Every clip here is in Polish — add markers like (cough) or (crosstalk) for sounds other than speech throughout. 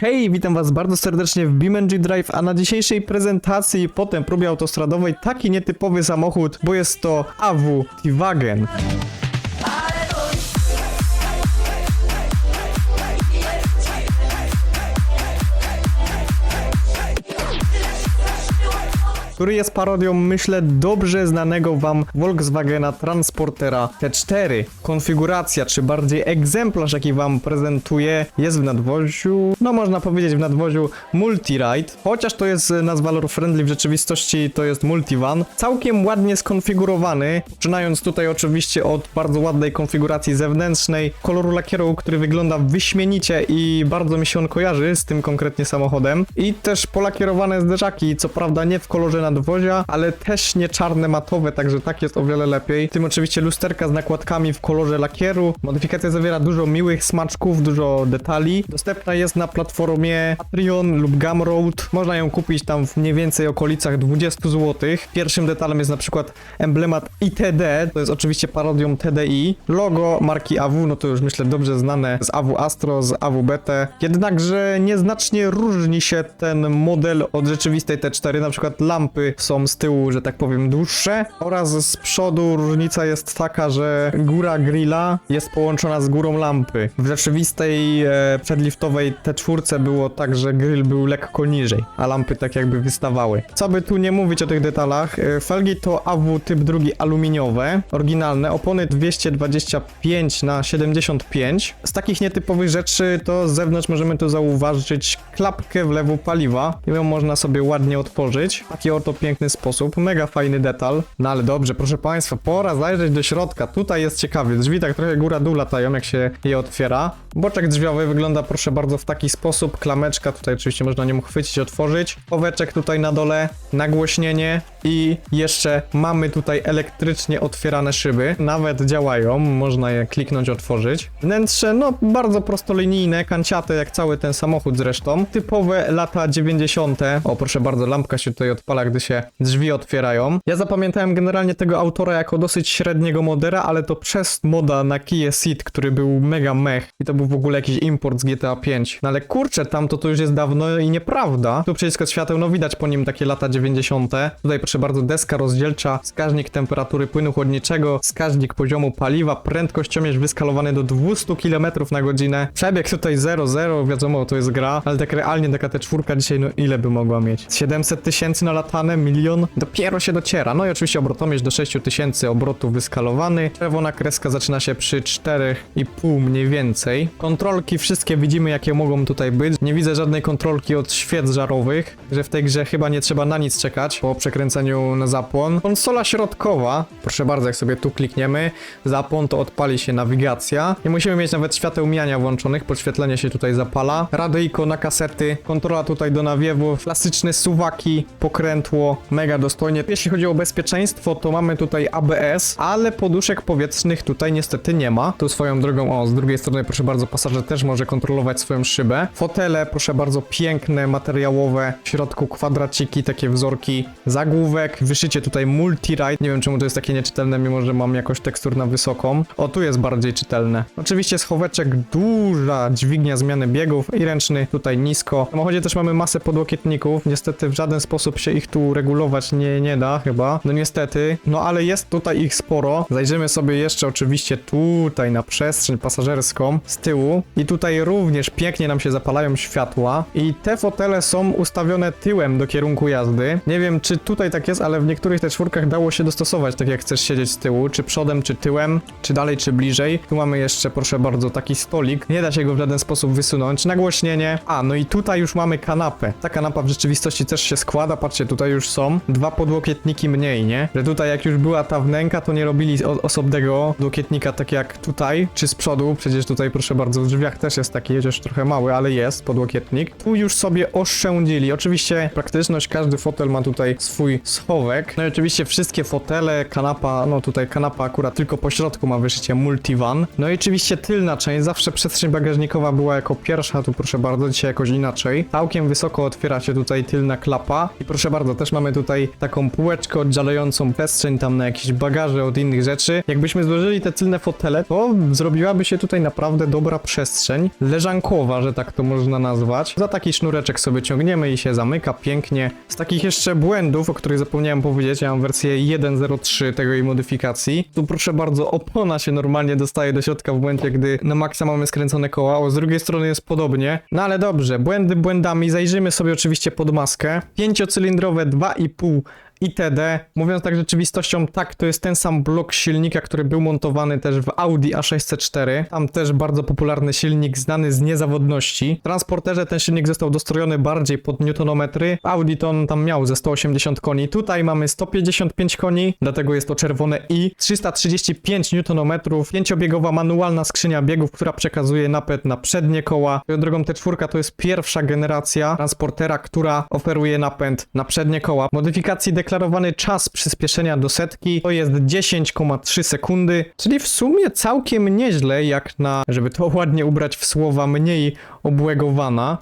Hej, witam was bardzo serdecznie w BeamNG Drive, a na dzisiejszej prezentacji potem próbie autostradowej taki nietypowy samochód, bo jest to AW T-Wagen. Który jest parodią, myślę, dobrze znanego wam Volkswagena Transportera T4. Konfiguracja, czy bardziej egzemplarz, jaki wam prezentuję, jest w nadwoziu, no można powiedzieć w nadwoziu Multiride, chociaż to jest nazwa lore friendly, w rzeczywistości to jest Multivan. Całkiem ładnie skonfigurowany, zaczynając tutaj oczywiście od bardzo ładnej konfiguracji zewnętrznej, koloru lakieru, który wygląda wyśmienicie i bardzo mi się on kojarzy z tym konkretnie samochodem. I też polakierowane zderzaki, co prawda nie w kolorze nadwozia, ale też nie czarne matowe, także tak jest o wiele lepiej. W tym oczywiście lusterka z nakładkami w kolorze lakieru. Modyfikacja zawiera dużo miłych smaczków, dużo detali. Dostępna jest na platformie Patreon lub Gumroad. Można ją kupić tam w mniej więcej okolicach 20 zł. Pierwszym detalem jest na przykład emblemat ITD, to jest oczywiście parodią TDI. Logo marki AW, no to już myślę dobrze znane z AW Astro, z AW BT. Jednakże nieznacznie różni się ten model od rzeczywistej T4, na przykład lampy są z tyłu, że tak powiem, dłuższe oraz z przodu różnica jest taka, że góra grilla jest połączona z górą lampy. W rzeczywistej e, przedliftowej T4 było tak, że grill był lekko niżej, a lampy tak jakby wystawały. Co by tu nie mówić o tych detalach, e, felgi to AW typ drugi aluminiowe, oryginalne, opony 225 na 75. Z takich nietypowych rzeczy to z zewnątrz możemy tu zauważyć klapkę wlewu paliwa ją można sobie ładnie otworzyć. Taki oto piękny sposób, mega fajny detal. No ale dobrze, proszę państwa, pora zajrzeć do środka. Tutaj jest ciekawie, drzwi tak trochę góra-dół latają, jak się je otwiera. Boczek drzwiowy wygląda proszę bardzo w taki sposób, klameczka tutaj oczywiście można nią chwycić, otworzyć. Poweczek tutaj na dole, nagłośnienie i jeszcze mamy tutaj elektrycznie otwierane szyby. Nawet działają, można je kliknąć, otworzyć. Wnętrze, no bardzo prostolinijne, kanciate jak cały ten samochód zresztą. Typowe lata 90. O proszę bardzo, lampka się tutaj odpala, gdy się drzwi otwierają. Ja zapamiętałem generalnie tego autora jako dosyć średniego modera, ale to przez moda na Kia Ceed, który był mega mech i to był w ogóle jakiś import z GTA 5. No ale kurczę, tam to, to już jest dawno i nieprawda. Tu przycisk od świateł, no widać po nim takie lata 90. Tutaj proszę bardzo, deska rozdzielcza, wskaźnik temperatury płynu chłodniczego, wskaźnik poziomu paliwa, prędkościomierz wyskalowany do 200 km na godzinę. Przebieg tutaj 0,0, wiadomo, to jest gra, ale tak realnie taka T4 dzisiaj, no ile by mogła mieć? 700 tysięcy na latane, milion? Dopiero się dociera. No i oczywiście obrotomierz do 6000 obrotów wyskalowany. Czerwona kreska zaczyna się przy 4,5 mniej więcej. Kontrolki wszystkie widzimy jakie mogą tutaj być. Nie widzę żadnej kontrolki od świec żarowych, że w tej grze chyba nie trzeba na nic czekać po przekręceniu na zapłon. Konsola środkowa, proszę bardzo, jak sobie tu klikniemy, zapłon to odpali się nawigacja. Nie musimy mieć nawet świateł mijania włączonych, podświetlenie się tutaj zapala. Radyjko na kasety, kontrola tutaj do nawiewu, klasyczne suwaki, pokrętło, mega dostojnie. Jeśli chodzi o bezpieczeństwo, to mamy tutaj ABS, ale poduszek powietrznych tutaj niestety nie ma. Tu swoją drogą, o, z drugiej strony, proszę bardzo, pasażer też może kontrolować swoją szybę. Fotele, proszę bardzo, piękne, materiałowe, środku kwadraciki, takie wzorki, zagłówek, wyszycie tutaj multi-ride. Nie wiem, czemu to jest takie nieczytelne, mimo że mam jakoś tekstur na wysoką. O, tu jest bardziej czytelne. Oczywiście schoweczek, duża dźwignia zmiany biegów i ręczny tutaj nisko. W samochodzie też mamy masę podłokietników, niestety w żaden sposób się ich tu regulować nie, nie da chyba. No niestety, no ale jest tutaj ich sporo. Zajrzymy sobie jeszcze oczywiście tutaj na przestrzeń pasażerską z tyłu i tutaj również pięknie nam się zapalają światła i te fotele są ustawione tyłem do kierunku jazdy. Nie wiem czy tutaj tak jest, ale w niektórych te czwórkach dało się dostosować tak jak chcesz siedzieć z tyłu, czy przodem, czy tyłem, czy dalej, czy bliżej. Tu mamy jeszcze proszę bardzo taki stolik. Nie da się go w żaden sposób wysunąć. Nagłośnienie. A, no i tutaj już mamy kanapę. Ta kanapa w rzeczywistości też się składa. Patrzcie, tutaj już są dwa podłokietniki mniej, nie? Że tutaj jak już była ta wnęka, to nie robili osobnego podłokietnika tak jak tutaj, czy z przodu. Przecież tutaj proszę bardzo, w drzwiach też jest taki, chociaż trochę mały, ale jest podłokietnik. Tu już sobie oszczędzili. Oczywiście praktyczność, każdy fotel ma tutaj swój schowek. No i oczywiście wszystkie fotele, kanapa, no tutaj kanapa akurat tylko po środku ma wyszycie multivan. No i oczywiście tylna część, zawsze przestrzeń bagażnikowa była jako pierwsza, tu proszę bardzo, dzisiaj jakoś inaczej. Całkiem wysoko otwiera się tutaj tylna klapa i proszę bardzo, też mamy tutaj taką półeczkę oddzielającą przestrzeń tam na jakieś bagaże od innych rzeczy. Jakbyśmy złożyli te tylne fotele, to zrobiłaby się tutaj naprawdę dobra przestrzeń. Leżankowa, że tak to można nazwać. Za taki sznureczek sobie ciągniemy i się zamyka pięknie. Z takich jeszcze błędów, o których zapomniałem powiedzieć, ja mam wersję 1.03 tego jej modyfikacji. Tu proszę bardzo, opona się normalnie dostaje do środka w momencie, gdy na maksa mamy skręcone koła, o z drugiej strony jest podobnie. No ale dobrze, błędy błędami, zajrzymy sobie oczywiście pod maskę. Pięciocylindrowe 2,5 ITD. Mówiąc tak rzeczywistością, tak, to jest ten sam blok silnika, który był montowany też w Audi A604. Tam też bardzo popularny silnik, znany z niezawodności. W transporterze ten silnik został dostrojony bardziej pod newtonometry. Audi to on tam miał ze 180 koni. Tutaj mamy 155 koni, dlatego jest to czerwone i 335 newtonometrów. Pięciobiegowa manualna skrzynia biegów, która przekazuje napęd na przednie koła. Swoją drogą T4 to jest pierwsza generacja transportera, która oferuje napęd na przednie koła. Modyfikacji deklarowany czas przyspieszenia do setki to jest 10,3 sekundy, czyli w sumie całkiem nieźle, jak na, żeby to (laughs) ładnie ubrać w słowa mniej obłegowana.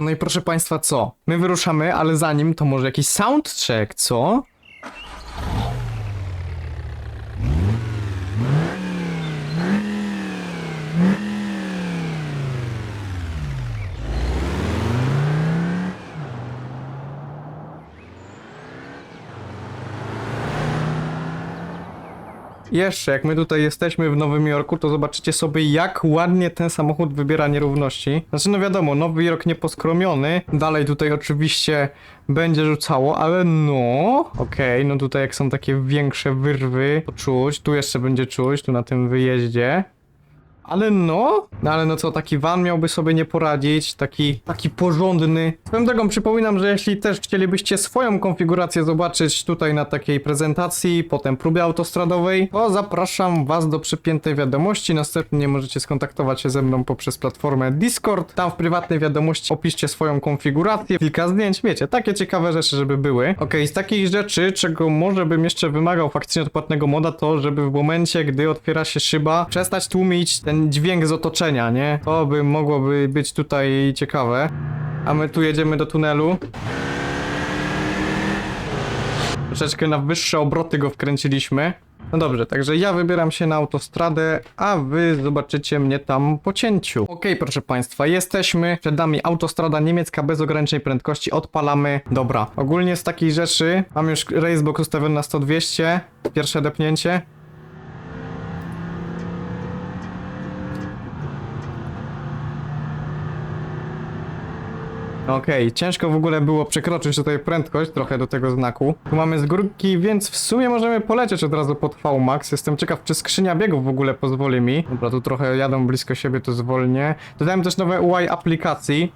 No i proszę państwa, co? My wyruszamy, ale zanim to może jakiś soundcheck, co? Jeszcze, jak my tutaj jesteśmy w Nowym Jorku, to zobaczycie sobie, jak ładnie ten samochód wybiera nierówności. Znaczy, no wiadomo, Nowy Jork nieposkromiony, dalej tutaj oczywiście będzie rzucało, ale no... Okej, no tutaj jak są takie większe wyrwy, to czuć, tu jeszcze będzie czuć, tu na tym wyjeździe. Ale no, no ale no co, taki van miałby sobie nie poradzić, taki, taki porządny. Swoją drogą przypominam, że jeśli też chcielibyście swoją konfigurację zobaczyć tutaj na takiej prezentacji, potem próbie autostradowej, to zapraszam was do przypiętej wiadomości. Następnie możecie skontaktować się ze mną poprzez platformę Discord. Tam w prywatnej wiadomości opiszcie swoją konfigurację, kilka zdjęć, wiecie, takie ciekawe rzeczy, żeby były. Okej, z takich rzeczy, czego może bym jeszcze wymagał faktycznie od płatnego moda, to żeby w momencie, gdy otwiera się szyba, przestać tłumić ten dźwięk z otoczenia, nie? To by mogłoby być tutaj ciekawe. A my tu jedziemy do tunelu. Troszeczkę na wyższe obroty go wkręciliśmy. No dobrze, także ja wybieram się na autostradę, a wy zobaczycie mnie tam po cięciu. Okej, proszę państwa, jesteśmy. Przed nami autostrada niemiecka bez ograniczeń prędkości. Odpalamy. Dobra, ogólnie z takich rzeczy mam już racebox ustawiony na 100-200. Pierwsze depnięcie. Okej, ciężko w ogóle było przekroczyć tutaj prędkość trochę do tego znaku. Tu mamy z górki, więc w sumie możemy polecieć od razu pod VMAX. Jestem ciekaw, czy skrzynia biegów w ogóle pozwoli mi. Dobra, tu trochę jadą blisko siebie, to zwolnię. Dodałem też nowe UI aplikacji,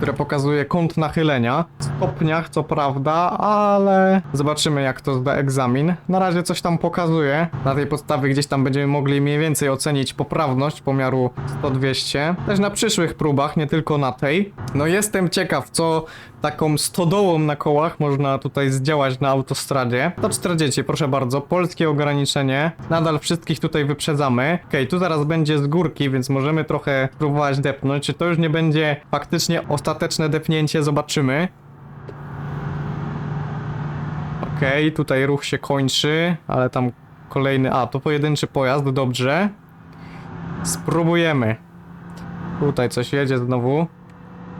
które pokazuje kąt nachylenia. W stopniach, co prawda, ale zobaczymy jak to zda egzamin. Na razie coś tam pokazuje. Na tej podstawie gdzieś tam będziemy mogli mniej więcej ocenić poprawność pomiaru 100-200. Też na przyszłych próbach, nie tylko na tej. No jestem ciekaw, co taką stodołą na kołach można tutaj zdziałać na autostradzie. To 40, proszę bardzo, polskie ograniczenie. Nadal wszystkich tutaj wyprzedzamy. Okej, tu zaraz będzie z górki, więc możemy trochę próbować depnąć. Czy to już nie będzie faktycznie ostateczne depnięcie, zobaczymy. Okej, tutaj ruch się kończy, ale tam kolejny... A, to pojedynczy pojazd, dobrze. Spróbujemy. Tutaj coś jedzie znowu.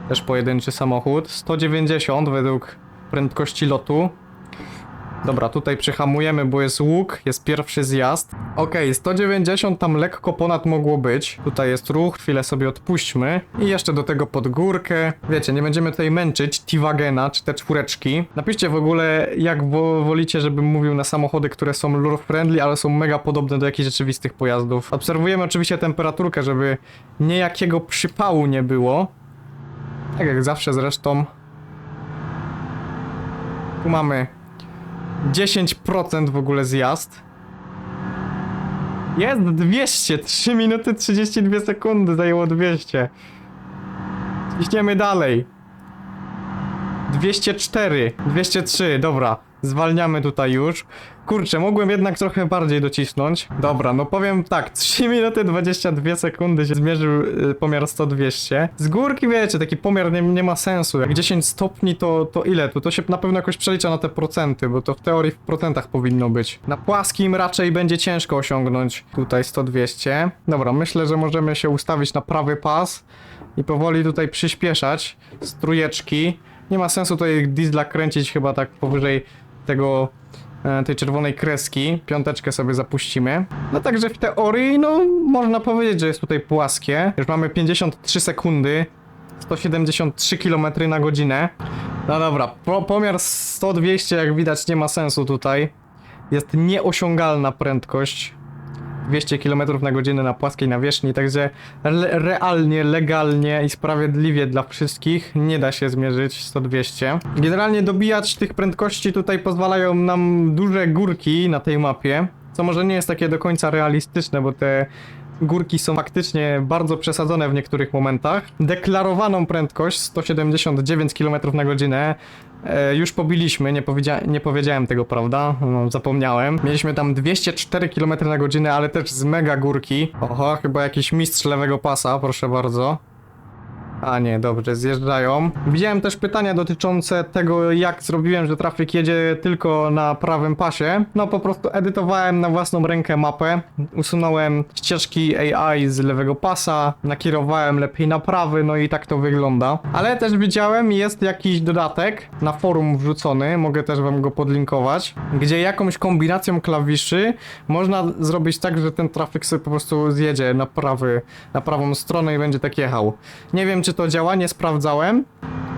Też pojedynczy samochód. 190 według prędkości lotu. Dobra, tutaj przyhamujemy, bo jest łuk, jest pierwszy zjazd. Okej, 190 tam lekko ponad mogło być. Tutaj jest ruch, chwilę sobie odpuśćmy. I jeszcze do tego pod górkę. Wiecie, nie będziemy tutaj męczyć T-Wagena czy te czwóreczki. Napiszcie w ogóle, jak wo wolicie, żebym mówił na samochody, które są lure friendly, ale są mega podobne do jakichś rzeczywistych pojazdów. Obserwujemy oczywiście temperaturkę, żeby niejakiego przypału nie było. Tak jak zawsze zresztą. Tu mamy 10% w ogóle zjazd. Jest 200, 3 minuty 32 sekundy zajęło 200. Ciśniemy dalej. 204, 203, dobra. Zwalniamy tutaj już. Kurczę, mogłem jednak trochę bardziej docisnąć. Dobra, no powiem tak, 3 (laughs) minuty 22 sekundy się zmierzył y, pomiar 100-200. Z górki wiecie, taki pomiar nie, nie ma sensu. Jak 10 stopni to, to ile tu? To się na pewno jakoś przelicza na te procenty, bo to w teorii w procentach powinno być. Na płaskim raczej będzie ciężko osiągnąć tutaj 100-200. Dobra, myślę, że możemy się ustawić na prawy pas i powoli tutaj przyspieszać strujeczki. Nie ma sensu tutaj diesla kręcić chyba tak powyżej tego tej czerwonej kreski. Piąteczkę sobie zapuścimy. No także w teorii, no można powiedzieć, że jest tutaj płaskie. Już mamy 53 sekundy. 173 km na godzinę. No dobra, po, pomiar 100-200 jak widać nie ma sensu tutaj. Jest nieosiągalna prędkość. 200 km na godzinę na płaskiej nawierzchni, także le realnie, legalnie i sprawiedliwie dla wszystkich nie da się zmierzyć 100-200. Generalnie dobijać tych prędkości tutaj pozwalają nam duże górki na tej mapie, co może nie jest takie do końca realistyczne, bo te górki są faktycznie bardzo przesadzone w niektórych momentach. Deklarowaną prędkość 179 km na godzinę e, już pobiliśmy, nie, powiedzia nie powiedziałem tego, prawda? No, zapomniałem. Mieliśmy tam 204 km na godzinę, ale też z mega górki. Oho, chyba jakiś mistrz lewego pasa, proszę bardzo. A nie, dobrze, zjeżdżają. Widziałem też pytania dotyczące tego, jak zrobiłem, że trafik jedzie tylko na prawym pasie. No po prostu edytowałem na własną rękę mapę, usunąłem ścieżki AI z lewego pasa, nakierowałem lepiej na prawy, no i tak to wygląda. Ale też widziałem, jest jakiś dodatek na forum wrzucony, mogę też wam go podlinkować, gdzie jakąś kombinacją klawiszy można zrobić tak, że ten trafik sobie po prostu zjedzie na prawy, na prawą stronę i będzie tak jechał. Nie wiem, czy to działa, nie sprawdzałem,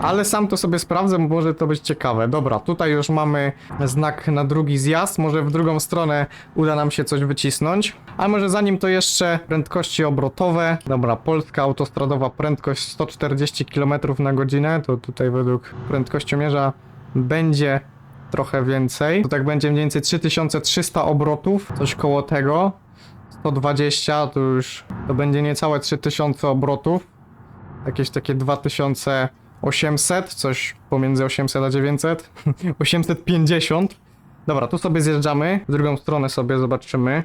ale sam to sobie sprawdzę, bo może to być ciekawe. Dobra, tutaj już mamy znak na drugi zjazd, może w drugą stronę uda nam się coś wycisnąć. A może zanim to jeszcze prędkości obrotowe. Dobra, polska autostradowa prędkość 140 km na godzinę, to tutaj według prędkościomierza będzie trochę więcej. To tak będzie mniej więcej 3300 obrotów, coś koło tego. 120 to już to będzie niecałe 3000 obrotów. Jakieś takie 2800, coś pomiędzy 800 a 900. 850. (laughs) Dobra, tu sobie zjeżdżamy. W drugą stronę sobie zobaczymy.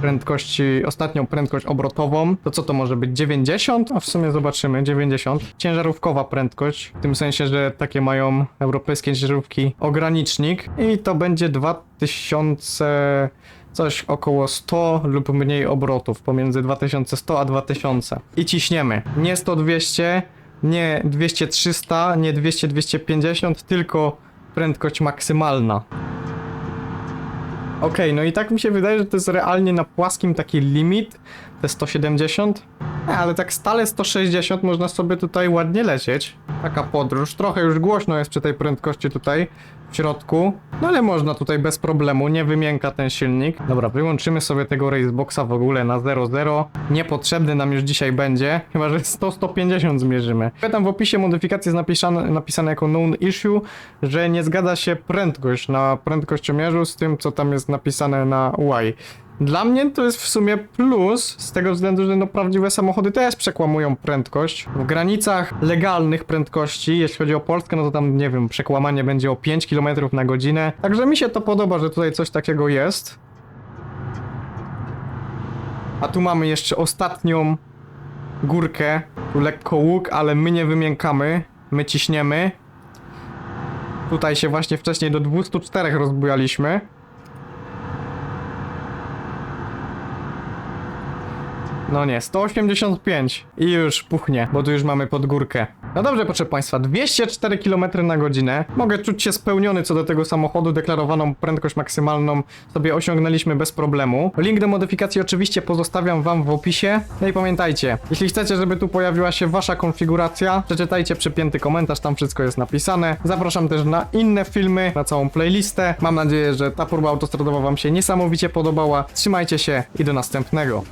Prędkości, ostatnią prędkość obrotową. To co to może być? 90? A w sumie zobaczymy. 90. Ciężarówkowa prędkość. W tym sensie, że takie mają europejskie ciężarówki ogranicznik. I to będzie 2000 coś około 100 lub mniej obrotów, pomiędzy 2100 a 2000. I ciśniemy. Nie 100-200, nie 200-300, nie 200-250, tylko prędkość maksymalna. Okej, no i tak mi się wydaje, że to jest realnie na płaskim taki limit, te 170. E, Ale tak stale 160 można sobie tutaj ładnie lecieć. Taka podróż. Trochę już głośno jest przy tej prędkości tutaj w środku. No ale można tutaj bez problemu, nie wymięka ten silnik. Dobra, wyłączymy sobie tego raceboxa w ogóle na 0,0. Niepotrzebny nam już dzisiaj będzie, chyba że 100-150 zmierzymy. Tam w opisie modyfikacji jest napisane, napisane jako known issue, że nie zgadza się prędkość na prędkościomierzu z tym, co tam jest napisane na UI. Dla mnie to jest w sumie plus, z tego względu, że no prawdziwe samochody też przekłamują prędkość. W granicach legalnych prędkości, jeśli chodzi o Polskę, no to tam, nie wiem, przekłamanie będzie o 5 km na godzinę. Także mi się to podoba, że tutaj coś takiego jest. A tu mamy jeszcze ostatnią górkę. Tu lekko łuk, ale my nie wymiękamy. My ciśniemy. Tutaj się właśnie wcześniej do 204 rozbujaliśmy. No nie, 185 i już puchnie, bo tu już mamy pod górkę. No dobrze, proszę Państwa, 204 km na godzinę. Mogę czuć się spełniony co do tego samochodu. Deklarowaną prędkość maksymalną sobie osiągnęliśmy bez problemu. Link do modyfikacji oczywiście pozostawiam Wam w opisie. No i pamiętajcie, jeśli chcecie, żeby tu pojawiła się Wasza konfiguracja, przeczytajcie przypięty komentarz, tam wszystko jest napisane. Zapraszam też na inne filmy, na całą playlistę. Mam nadzieję, że ta próba autostradowa Wam się niesamowicie podobała. Trzymajcie się i do następnego.